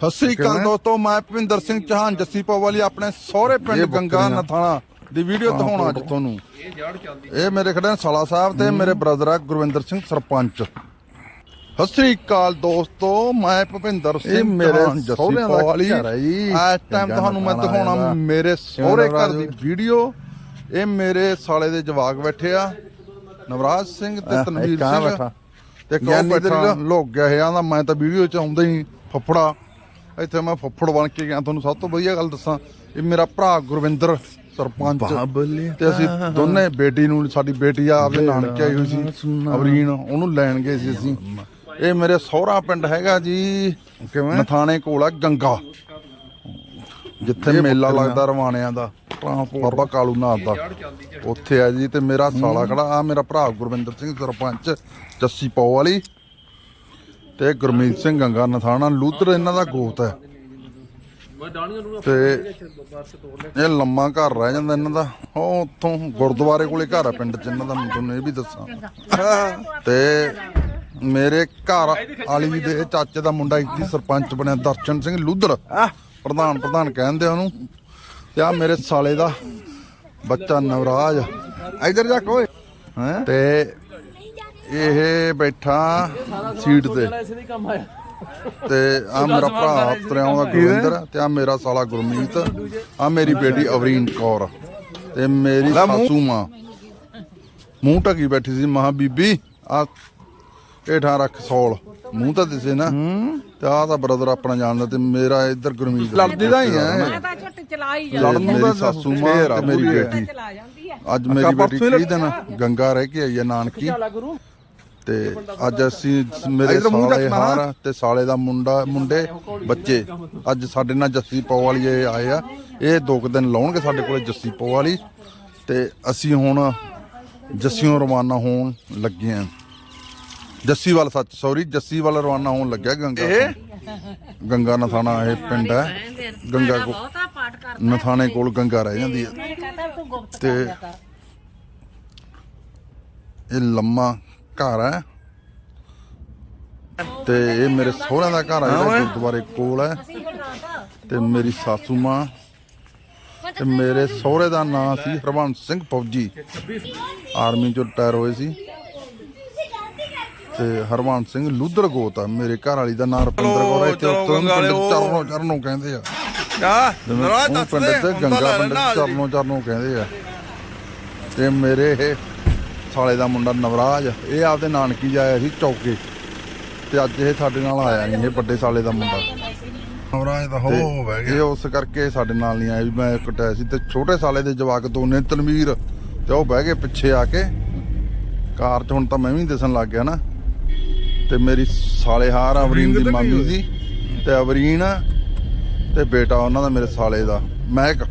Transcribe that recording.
ਸਤਿ ਸ੍ਰੀ ਅਕਾਲ? ਦੋਸਤੋ ਮੈਂ ਭਵਿੰਦਰ ਸਿੰਘ ਚੌਹਾਨ ਜੱਸੀ ਵਾਲੀ ਆਪਣੇ ਸਹੁਰੇ ਪਿੰਡ ਗੰਗਾ। ਨਥਾਣਾ ਦੀ ਵੀਡੀਓ ਦਿਖਾਉਣਾ ਅੱਜ ਤੁਹਾਨੂੰ ਇਹ ਮੇਰੇ ਖੜੇ ਸਾਲਾ ਸਾਹਿਬ ਤੇ ਮੇਰੇ ਬ੍ਰਦਰ ਆ ਗੁਰਵਿੰਦਰ ਸਿੰਘ ਸਰਪੰਚ ਸਤਿ ਸ੍ਰੀ ਅਕਾਲ ਦੋਸਤੋ ਮੈਂ ਭਵਿੰਦਰ ਸਿੰਘ ਇਹ ਮੇਰੇ ਚੌਹਾਨ ਜੱਸੀ ਸਹੁਰਿਆਂ ਦਾ ਵਾਲੀ ਘਰ ਹੈ ਜੀ। ਇਸ ਟਾਈਮ ਤੁਹਾਨੂੰ ਮੈਂ ਦਿਖਾਉਣਾ। ਮੇਰੇ ਸਹੁਰੇ ਘਰ ਦੀ ਵੀਡੀਓ ਇਹ ਮੇਰੇ ਸਾਲੇ ਦੇ ਜਵਾਕ ਬੈਠੇ ਆ ਨਵਰਾਜ ਸਿੰਘ ਤੇ ਤਨਵੀਰ ਸਿੰਘ। ਤੇ ਕੋ ਗਿਆਨੀ ਬੈਠਾ। ਲੋਕ ਗਿਆ ਹੈ ਆਂਦਾ ਮੈਂ ਤਾਂ ਵੀਡੀਓ ਚ ਆਉਂਦਾ ਹੀ ਫੱਫੜਾ ਇੱਥੇ ਮੈਂ ਫੱਫੜ ਬਣ ਕੇ ਗਿਆ। ਤੁਹਾਨੂੰ ਸਭ ਤੋਂ ਵਧੀਆ ਗੱਲ ਦੱਸਾਂ ਇਹ ਮੇਰਾ ਭਰਾ ਗੁਰਵਿੰਦਰ ਸਰਪੰਚ। ਤੇ ਅਸੀਂ ਦੋਨੇ ਬੇਟੀ ਨੂੰ ਸਾਡੀ ਬੇਟੀ ਆ ਆਪਣੇ ਨਾਨਕੇ ਆਈ ਹੋਈ ਸੀ ਅਵਰੀਨ ਉਹਨੂੰ ਲੈਣ ਗਏ ਸੀ ਅਸੀਂ। ਇਹ ਮੇਰੇ ਸਹੁਰਾ ਪਿੰਡ ਹੈਗਾ ਜੀ ਕਿਵੇਂ? ਨਥਾਣੇ ਕੋਲ ਆ ਗੰਗਾ। ਜਿੱਥੇ ਮੇਲਾ। ਲੱਗਦਾ ਰਵਾਣਿਆਂ ਦਾ ਬਾਬਾ ਕਾਲੂ ਨਾਥ ਦਾ। ਉੱਥੇ ਆ ਜੀ ਤੇ ਮੇਰਾ ਸਾਲਾ ਖੜਾ ਆ ਮੇਰਾ ਭਰਾ ਗੁਰਵਿੰਦਰ ਸਿੰਘ ਸਰਪੰਚ ਜੱਸੀ ਪੌ ਵਾਲੀ। ਤੇ ਗੁਰਮੀਤ ਸਿੰਘ ਗੰਗਾ ਨਥਾਣਾ ਲੂਤਰ ਇਹਨਾਂ ਦਾ ਗੋਤ ਹੈ। ਤੇ ਇਹ ਲੰਮਾ ਘਰ ਰਹਿ ਜਾਂਦਾ ਇਹਨਾਂ ਦਾ। ਉਹ ਉੱਥੋਂ ਗੁਰਦੁਆਰੇ ਕੋਲੇ ਘਰ ਆ ਪਿੰਡ ਚ ਇਹਨਾਂ ਦਾ ਮੈਂ ਤੁਹਾਨੂੰ ਇਹ ਵੀ ਦੱਸਾਂ। ਤੇ ਮੇਰੇ ਘਰ ਵਾਲੀ ਦੇ ਚਾਚੇ ਦਾ ਮੁੰਡਾ ਇੱਥੇ ਸਰਪੰਚ ਬਣਿਆ ਦਰਸ਼ਨ ਸਿੰਘ ਲੂਧਰ। ਪ੍ਰਧਾਨ ਪ੍ਰਧਾਨ ਕਹਿੰਦੇ ਆ ਉਹਨੂੰ ਤੇ ਆ ਮੇਰੇ ਸਾਲੇ ਦਾ ਬੱਚਾ ਨਵਰਾਜ। ਇਧਰ ਜਾ ਕੋਏ ਹੈ? ਤੇ ਇਹ ਬੈਠਾ ਸੀਟ ਤੇ। ਤੇ ਆ ਮੇਰਾ ਭਰਾ ਤਰਿਆਉਂ ਦਾ ਗੁਰਵਿੰਦਰ ਤੇ ਆ ਮੇਰਾ ਸਾਲਾ ਗੁਰਮੀਤ। ਆ ਮੇਰੀ ਬੇਟੀ ਅਵਰੀਨ ਕੌਰ ਤੇ ਮੇਰੀ ਸਾਸੂ ਮਾਂ। ਮੂੰਹ ਢਕੀ ਬੈਠੀ ਸੀ ਮਹਾ ਬੀਬੀ ਆ ਢੇਠਾਂ ਰੱਖ ਸੌਲ। ਮੂੰਹ ਤਾਂ ਦਿਸੇ ਨਾ। ਤੇ ਆ ਤਾਂ ਬ੍ਰਦਰ ਆਪਣਾ ਜਾਣਦਾ ਤੇ ਮੇਰਾ ਇੱਧਰ ਗੁਰਮੀਤ ਲੜਦੀ ਤਾਂ ਹੀ ਹੈ। ਮੈਂ ਤਾਂ ਝੁੱਟ ਚਲਾਈ ਲੜਨ ਜਾਂਦੀ ਨੂੰ ਤਾਂ ਮੇਰੀ ਸਾਸੂ ਮਾਂ ਤੇ ਮੇਰੀ। ਬੇਟੀ। ਚਲਾ ਜਾਂਦੀ ਹੈ। ਅੱਜ ਮੇਰੀ ਬੇਟੀ ਪਰਸੋਂ ਹੀ 30 ਦਿਨ ਗੰਗਾ ਰਹਿ ਕੇ ਆਈ ਹੈ ਨਾਨਕੀ। ਤੇ ਅੱਜ ਅਸੀਂ ਮੇਰੇ ਸਾਲੇ। ਹਾਰ ਤੇ ਸਾਲੇ ਦਾ ਮੁੰਡਾ ਮੁੰਡੇ ਬੱਚੇ ਅੱਜ ਸਾਡੇ ਨਾਲ ਜੱਸੀ ਪੋ ਵਾਲੀ ਇਹ ਆਏ ਆ। ਇਹ ਦੋ ਕੁ ਦਿਨ ਲਾਉਣਗੇ ਸਾਡੇ ਕੋਲੇ ਜੱਸੀ ਪੋ ਵਾਲੀ ਤੇ ਅਸੀਂ ਹੁਣ ਜੱਸੀਓਂ ਰਵਾਨਾ ਹੋਣ ਲੱਗੇ ਆ। ਜੱਸੀ ਵਾਲ ਸੱਚ ਸੌਰੀ ਜੱਸੀ ਵਾਲ ਰਵਾਨਾ ਹੋਣ ਲੱਗਿਆ ਗੰਗਾ। ਗੰਗਾ ਨਥਾਣਾ ਇਹ ਪਿੰਡ ਹੈ। ਗੰਗਾ ਕੋ ਨਥਾਣੇ ਕੋਲ ਗੰਗਾ ਰਹਿ ਜਾਂਦੀ ਹੈ। ਤੂੰ ਇਹ ਲੰਮਾ ਘਰ ਹੈ। ਤੇ ਇਹ ਮੇਰੇ ਸਹੁਰਿਆਂ ਦਾ ਘਰ ਹੈ ਜਿਹੜਾ ਗੁਰਦੁਆਰੇ ਕੋਲ ਹੈ। ਤੇ ਮੇਰੀ ਸਾਸੂ ਮਾਂ ਤੇ ਮੇਰੇ ਸਹੁਰੇ ਦਾ ਨਾਂ ਸੀ ਹਰਵੰਸ ਸਿੰਘ ਫੌਜੀ। ਆਰਮੀ ਚੋਂ ਰਿਟਾਇਰ ਹੋਏ ਸੀ। ਤੇ ਹਰਵੰਸ ਸਿੰਘ ਲੂਧਰ ਗੋਤ ਆ। ਮੇਰੇ ਘਰ ਵਾਲੀ ਦਾ ਨਾਂ ਰਪਿੰਦਰ ਕੌਰ ਹੈ ਤੇ ਉੱਤੋਂ। ਚਰਨੋਂ ਚਰਨੋਂ ਕਹਿੰਦੇ ਆ। ਆ ਜਿਵੇਂ ਨਰਾਜ ਉਹ ਦੱਸ ਪਿੰਡ ਦੇ ਤੇ ਗੰਗਾ ਪਿੰਡ ਚਰਨੋਂ ਚਰਨੋਂ ਕਹਿੰਦੇ ਆ। ਤੇ ਮੇਰੇ ਸਾਲੇ ਦਾ ਮੁੰਡਾ ਨਵਰਾਜ ਇਹ ਆਪਦੇ ਨਾਨਕੀ ਜਾਇਆ ਸੀ ਚੌਕੇ। ਤੇ ਅੱਜ ਇਹ ਸਾਡੇ ਨਾਲ ਆਇਆ ਨਹੀਂ ਇਹ ਵੱਡੇ ਸਾਲੇ ਦਾ ਮੁੰਡਾ। ਨਰਾਜ ਦਾ ਹੋ ਤੇ ਬਹਿ ਇਹ ਗਿਆ ਉਸ ਕਰਕੇ ਸਾਡੇ ਨਾਲ ਨਹੀਂ ਆਇਆ ਵੀ ਮੈਂ ਕਟਿਆ ਸੀ। ਤੇ ਛੋਟੇ ਸਾਲੇ ਦੇ ਜਵਾਕ ਦੋਨੇ ਤਨਵੀਰ ਤੇ ਉਹ ਬਹਿ ਗਏ ਪਿੱਛੇ ਆ ਕੇ। ਕਾਰ 'ਚ ਹੁਣ ਤਾਂ ਮੈਂ ਵੀ ਦਿਸਣ ਲੱਗ ਗਿਆ ਨਾ। ਤੇ ਮੇਰੀ ਸਾਲੇ ਹਾਰ ਅਵਰੀਨ ਦੀ ਮਾਮੀ? ਸੀ। ਤੇ ਅਵਰੀਨ ਤੇ ਬੇਟਾ ਉਹਨਾਂ ਦਾ ਮੇਰੇ ਸਾਲੇ ਦਾ। ਮਹਿਕ